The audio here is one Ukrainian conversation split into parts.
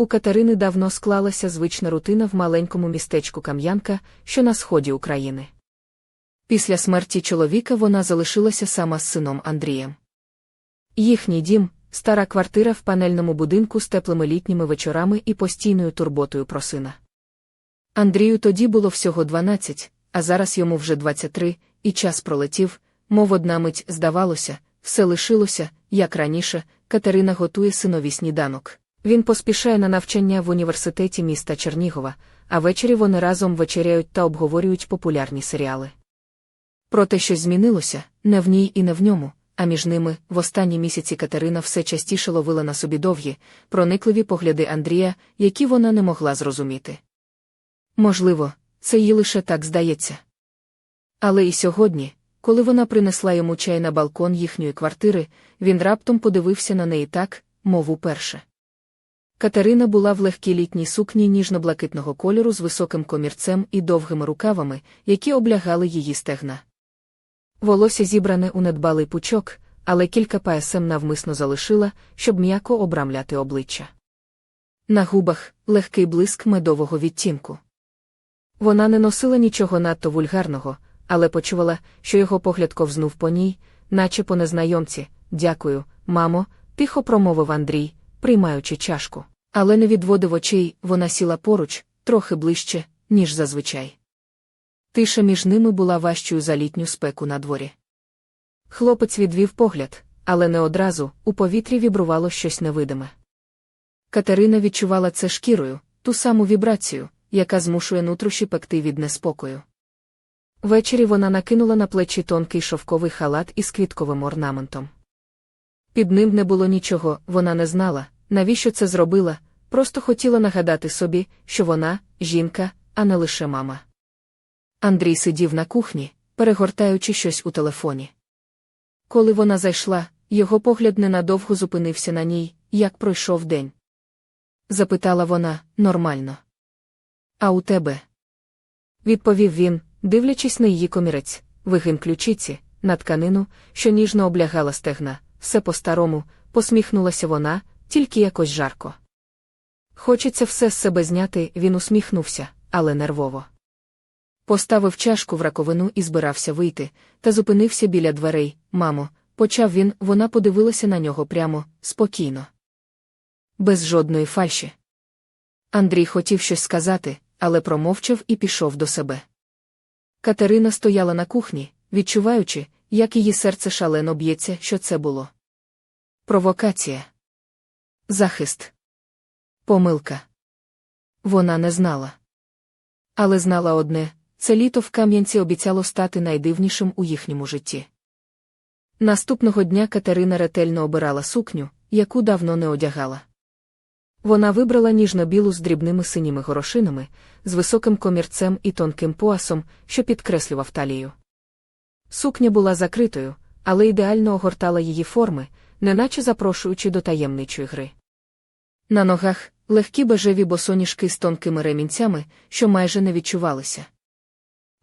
У Катерини давно склалася звична рутина в маленькому містечку Кам'янка, що на сході України. Після смерті чоловіка вона залишилася сама з сином Андрієм. Їхній дім, стара квартира в панельному будинку з теплими літніми вечорами і постійною турботою про сина. Андрію тоді було всього 12, а зараз йому вже 23, і час пролетів, мов одна мить здавалося, все лишилося, як раніше, Катерина готує синові сніданок. Він поспішає на навчання в університеті міста Чернігова, а ввечері вони разом вечеряють та обговорюють популярні серіали. Проте щось змінилося, не в ній і не в ньому, а між ними в останні місяці Катерина все частіше ловила на собі довгі, проникливі погляди Андрія, які вона не могла зрозуміти. Можливо, це їй лише так здається. Але і сьогодні, коли вона принесла йому чай на балкон їхньої квартири, він раптом подивився на неї так, мов уперше. Катерина була в легкій літній сукні ніжно-блакитного кольору з високим комірцем і довгими рукавами, які облягали її стегна. Волосся зібране у недбалий пучок, але кілька пасем навмисно залишила, щоб м'яко обрамляти обличчя. На губах легкий блиск медового відтінку. Вона не носила нічого надто вульгарного, але почувала, що його погляд ковзнув по ній, наче по незнайомці. Дякую, мамо, тихо промовив Андрій, приймаючи чашку. Але не відводив очей, вона сіла поруч, трохи ближче, ніж зазвичай. Тиша між ними була важчою за літню спеку на дворі. Хлопець відвів погляд, але не одразу у повітрі вібрувало щось невидиме. Катерина відчувала це шкірою, ту саму вібрацію, яка змушує нутрощі пекти від неспокою. Ввечері вона накинула на плечі тонкий шовковий халат із квітковим орнаментом. Під ним не було нічого, вона не знала, навіщо це зробила, просто хотіла нагадати собі, що вона жінка, а не лише мама. Андрій сидів на кухні, перегортаючи щось у телефоні. Коли вона зайшла, його погляд ненадовго зупинився на ній, як пройшов день. Запитала вона нормально. А у тебе? Відповів він, дивлячись на її комірець, вигин ключиці, на тканину, що ніжно облягала стегна, все по-старому, посміхнулася вона, тільки якось жарко. Хочеться все з себе зняти, він усміхнувся, але нервово. Поставив чашку в раковину і збирався вийти, та зупинився біля дверей. Мамо, почав він, вона подивилася на нього прямо, спокійно. Без жодної фальші. Андрій хотів щось сказати, але промовчав і пішов до себе. Катерина стояла на кухні, відчуваючи, як її серце шалено б'ється, що це було. Провокація. Захист. Помилка. Вона не знала. Але знала одне це літо в Кам'янці обіцяло стати найдивнішим у їхньому житті. Наступного дня Катерина ретельно обирала сукню, яку давно не одягала. Вона вибрала ніжно-білу з дрібними синіми горошинами, з високим комірцем і тонким поясом, що підкреслював талію. Сукня була закритою, але ідеально огортала її форми, неначе запрошуючи до таємничої гри. На ногах легкі бежеві босоніжки з тонкими ремінцями, що майже не відчувалися.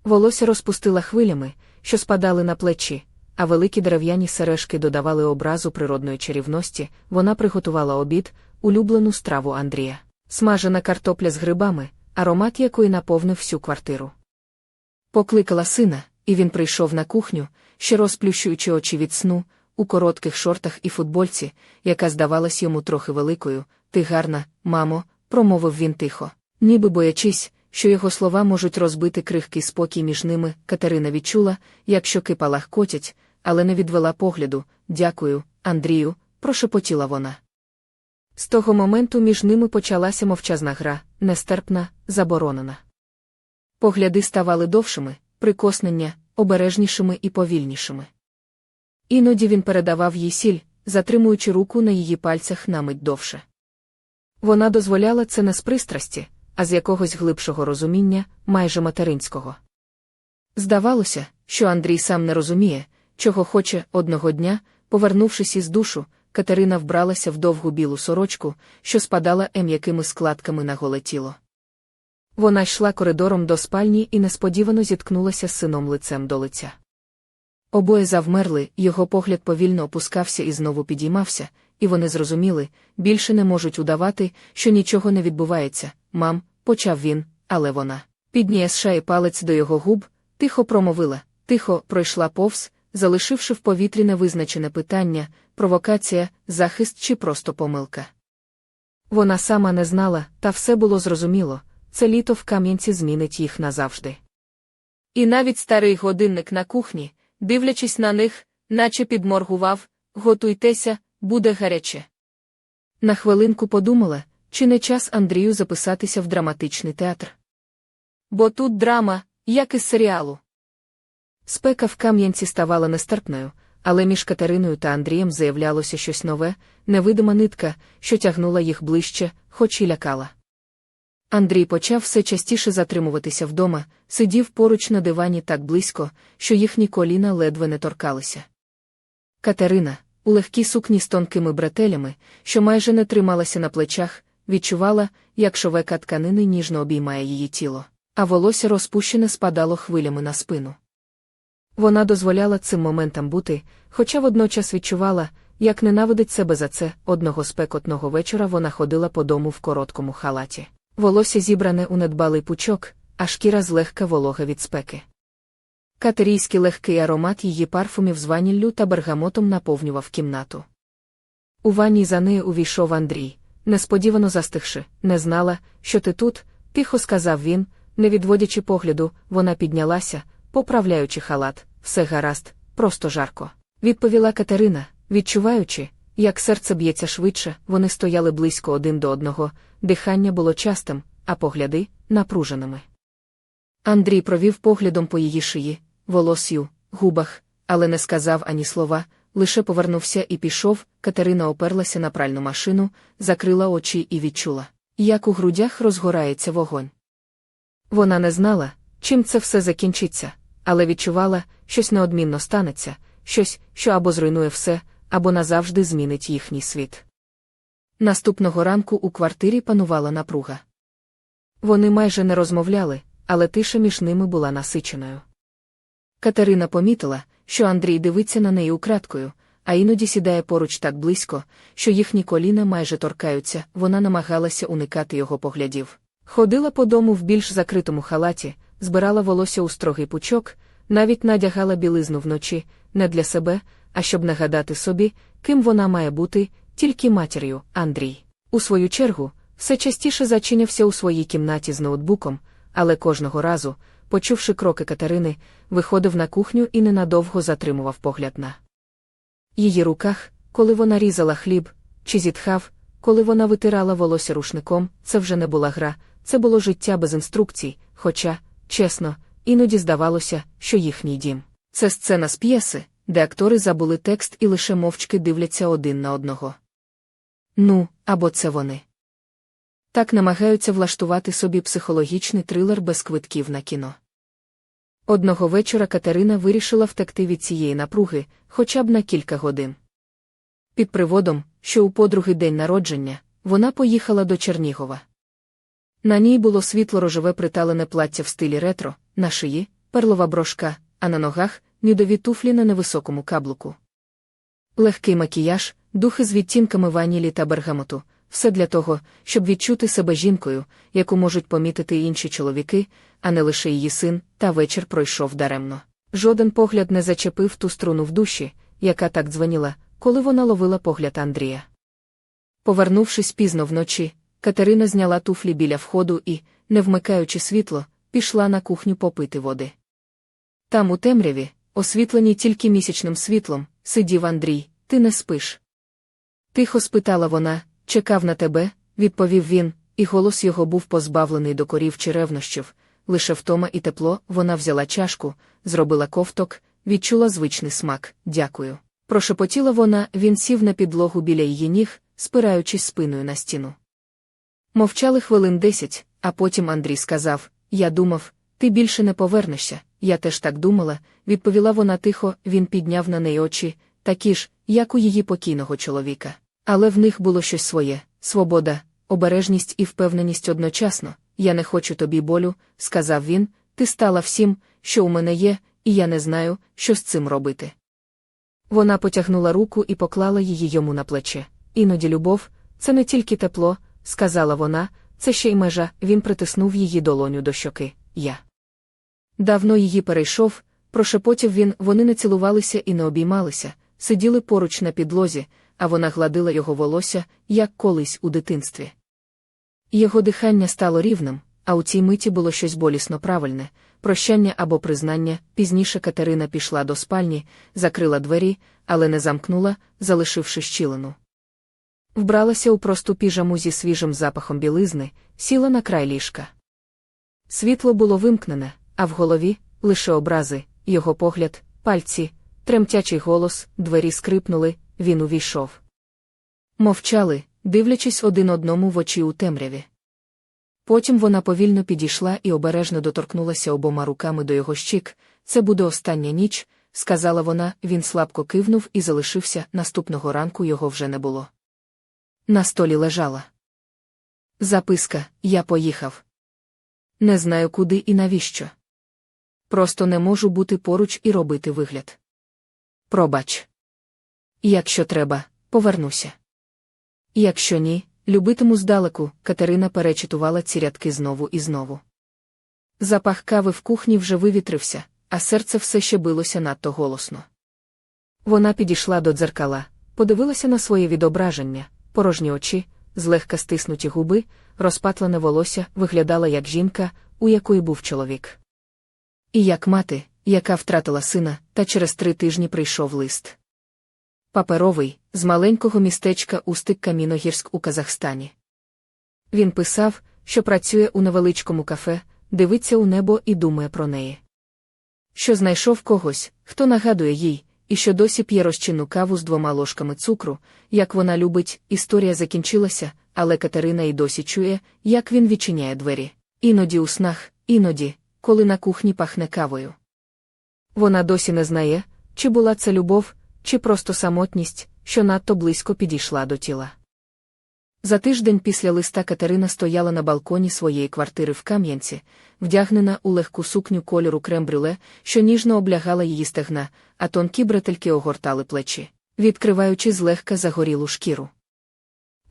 Волосся розпустила хвилями, що спадали на плечі, а великі дерев'яні сережки додавали образу природної чарівності, вона приготувала обід, улюблену страву Андрія. Смажена картопля з грибами, аромат якої наповнив всю квартиру. Покликала сина, і він прийшов на кухню, ще розплющуючи очі від сну, у коротких шортах і футбольці, яка здавалась йому трохи великою. Ти гарна, мамо, промовив він тихо, ніби боячись, що його слова можуть розбити крихкий спокій між ними. Катерина відчула, як щоки палахкотять, але не відвела погляду. Дякую, Андрію, прошепотіла вона. З того моменту між ними почалася мовчазна гра, нестерпна, заборонена. Погляди ставали довшими, прикоснення, обережнішими і повільнішими. Іноді він передавав їй сіль, затримуючи руку на її пальцях на мить довше. Вона дозволяла це не з пристрасті, а з якогось глибшого розуміння, майже материнського. Здавалося, що Андрій сам не розуміє, чого хоче одного дня, повернувшись із душу, Катерина вбралася в довгу білу сорочку, що спадала м'якими складками на голе тіло. Вона йшла коридором до спальні і несподівано зіткнулася з сином лицем до лиця. Обоє завмерли, його погляд повільно опускався і знову підіймався, і вони зрозуміли, більше не можуть удавати, що нічого не відбувається. Мам, почав він, але вона підніє і палець до його губ, тихо промовила, тихо пройшла повз, залишивши в повітрі невизначене питання, провокація, захист чи просто помилка. Вона сама не знала, та все було зрозуміло це літо в Кам'янці змінить їх назавжди. І навіть старий годинник на кухні, дивлячись на них, наче підморгував готуйтеся, буде гаряче. На хвилинку подумала, чи не час Андрію записатися в драматичний театр. Бо тут драма, як із серіалу. Спека в Кам'янці ставала нестерпною, але між Катериною та Андрієм заявлялося щось нове, невидима нитка, що тягнула їх ближче, хоч і лякала. Андрій почав все частіше затримуватися вдома, сидів поруч на дивані так близько, що їхні коліна ледве не торкалися. Катерина, у легкій сукні з тонкими бретелями, що майже не трималася на плечах, відчувала, як шовека тканини ніжно обіймає її тіло, а волосся розпущене спадало хвилями на спину. Вона дозволяла цим моментам бути, хоча водночас відчувала, як ненавидить себе за це. Одного спекотного вечора вона ходила по дому в короткому халаті. Волосся зібране у недбалий пучок, а шкіра злегка волога від спеки. Катерійський легкий аромат її парфумів з ваніллю та бергамотом наповнював кімнату. У ванні за нею увійшов Андрій, несподівано застигши, не знала, що ти тут, тихо сказав він, не відводячи погляду, вона піднялася, поправляючи халат, все гаразд, просто жарко. Відповіла Катерина, відчуваючи, як серце б'ється швидше, вони стояли близько один до одного, дихання було частим, а погляди напруженими. Андрій провів поглядом по її шиї, волосю, губах, але не сказав ані слова, лише повернувся і пішов. Катерина оперлася на пральну машину, закрила очі і відчула, як у грудях розгорається вогонь. Вона не знала, чим це все закінчиться, але відчувала, щось неодмінно станеться, щось, що або зруйнує все, або назавжди змінить їхній світ. Наступного ранку у квартирі панувала напруга. Вони майже не розмовляли, але тиша між ними була насиченою. Катерина помітила, що Андрій дивиться на неї украдкою, а іноді сідає поруч так близько, що їхні коліна майже торкаються, вона намагалася уникати його поглядів. Ходила по дому в більш закритому халаті, збирала волосся у строгий пучок, навіть надягала білизну вночі, не для себе, а щоб нагадати собі, ким вона має бути, тільки матір'ю, Андрій. У свою чергу, все частіше зачинявся у своїй кімнаті з ноутбуком, але кожного разу, почувши кроки Катерини, виходив на кухню і ненадовго затримував погляд на її руках, коли вона різала хліб, чи зітхав, коли вона витирала волосся рушником, це вже не була гра, це було життя без інструкцій, хоча, чесно, іноді здавалося, що їхній дім. Це сцена з п'єси, де актори забули текст і лише мовчки дивляться один на одного. Ну, або це вони. Так намагаються влаштувати собі психологічний трилер без квитків на кіно. Одного вечора Катерина вирішила втекти від цієї напруги хоча б на кілька годин. Під приводом, що у подруги день народження, вона поїхала до Чернігова. На ній було світло рожеве приталене плаття в стилі ретро, на шиї, перлова брошка, а на ногах нюдові туфлі на невисокому каблуку. Легкий макіяж, духи з відтінками ванілі та бергамоту, все для того, щоб відчути себе жінкою, яку можуть помітити інші чоловіки, а не лише її син, та вечір пройшов даремно. Жоден погляд не зачепив ту струну в душі, яка так дзвоніла, коли вона ловила погляд Андрія. Повернувшись пізно вночі, Катерина зняла туфлі біля входу і, не вмикаючи світло, пішла на кухню попити води. Там, у темряві, освітленій тільки місячним світлом, сидів Андрій, ти не спиш. Тихо спитала вона, чекав на тебе, відповів він, і голос його був позбавлений докорів чи ревнощів, лише втома і тепло вона взяла чашку, зробила ковток, відчула звичний смак, дякую. Прошепотіла вона, він сів на підлогу біля її ніг, спираючись спиною на стіну. Мовчали хвилин десять, а потім Андрій сказав: Я думав, ти більше не повернешся. Я теж так думала, відповіла вона тихо, він підняв на неї очі, такі ж, як у її покійного чоловіка. Але в них було щось своє свобода, обережність і впевненість одночасно. Я не хочу тобі болю, сказав він, ти стала всім, що у мене є, і я не знаю, що з цим робити. Вона потягнула руку і поклала її йому на плече. іноді любов це не тільки тепло, сказала вона, це ще й межа, він притиснув її долоню до щоки. Я. Давно її перейшов, прошепотів він, вони не цілувалися і не обіймалися, сиділи поруч на підлозі, а вона гладила його волосся, як колись у дитинстві. Його дихання стало рівним, а у цій миті було щось болісно правильне прощання або признання. Пізніше Катерина пішла до спальні, закрила двері, але не замкнула, залишивши щілину. Вбралася у просту піжаму зі свіжим запахом білизни, сіла на край ліжка. Світло було вимкнене, а в голові лише образи, його погляд, пальці, тремтячий голос, двері скрипнули, він увійшов. Мовчали, дивлячись один одному в очі у темряві. Потім вона повільно підійшла і обережно доторкнулася обома руками до його щік. Це буде остання ніч, сказала вона, він слабко кивнув і залишився, наступного ранку його вже не було. На столі лежала. Записка Я поїхав. Не знаю, куди і навіщо. Просто не можу бути поруч і робити вигляд. Пробач. Якщо треба, повернуся. Якщо ні, любитиму здалеку, Катерина перечитувала ці рядки знову і знову. Запах кави в кухні вже вивітрився, а серце все ще билося надто голосно. Вона підійшла до дзеркала, подивилася на своє відображення, порожні очі, злегка стиснуті губи, розпатлене волосся виглядала як жінка, у якої був чоловік. І як мати, яка втратила сина, та через три тижні прийшов лист. Паперовий, з маленького містечка Устик Каміногірськ у Казахстані. Він писав, що працює у невеличкому кафе, дивиться у небо і думає про неї. Що знайшов когось, хто нагадує їй, і що досі п'є розчинну каву з двома ложками цукру, як вона любить, історія закінчилася, але Катерина й досі чує, як він відчиняє двері. Іноді у снах, іноді, коли на кухні пахне кавою. Вона досі не знає, чи була це любов, чи просто самотність, що надто близько підійшла до тіла. За тиждень після листа Катерина стояла на балконі своєї квартири в Кам'янці, вдягнена у легку сукню кольору крем-брюле, що ніжно облягала її стегна, а тонкі бретельки огортали плечі, відкриваючи злегка загорілу шкіру.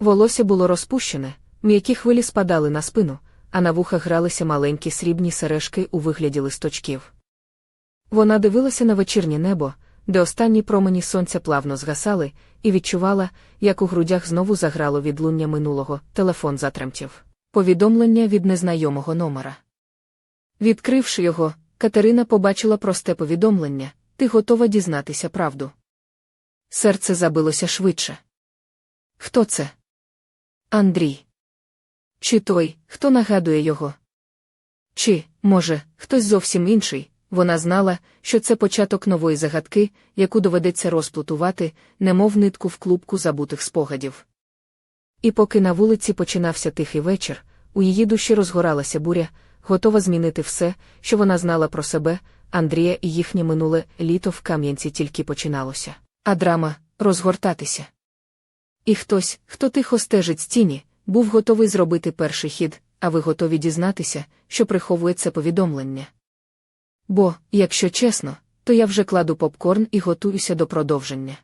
Волосся було розпущене, м'які хвилі спадали на спину, а на вухах гралися маленькі срібні сережки у вигляді листочків. Вона дивилася на вечірнє небо, де останні промені сонця плавно згасали, і відчувала, як у грудях знову заграло відлуння минулого, телефон затремтів. Повідомлення від незнайомого номера. Відкривши його, Катерина побачила просте повідомлення ти готова дізнатися правду. Серце забилося швидше. Хто це? Андрій. Чи той, хто нагадує його? Чи, може, хтось зовсім інший, вона знала, що це початок нової загадки, яку доведеться розплутувати, немов нитку в клубку забутих спогадів. І поки на вулиці починався тихий вечір, у її душі розгоралася буря, готова змінити все, що вона знала про себе, Андрія і їхнє минуле літо в Кам'янці тільки починалося, а драма розгортатися. І хтось, хто тихо стежить з тіні, був готовий зробити перший хід, а ви готові дізнатися, що приховує це повідомлення. Бо, якщо чесно, то я вже кладу попкорн і готуюся до продовження.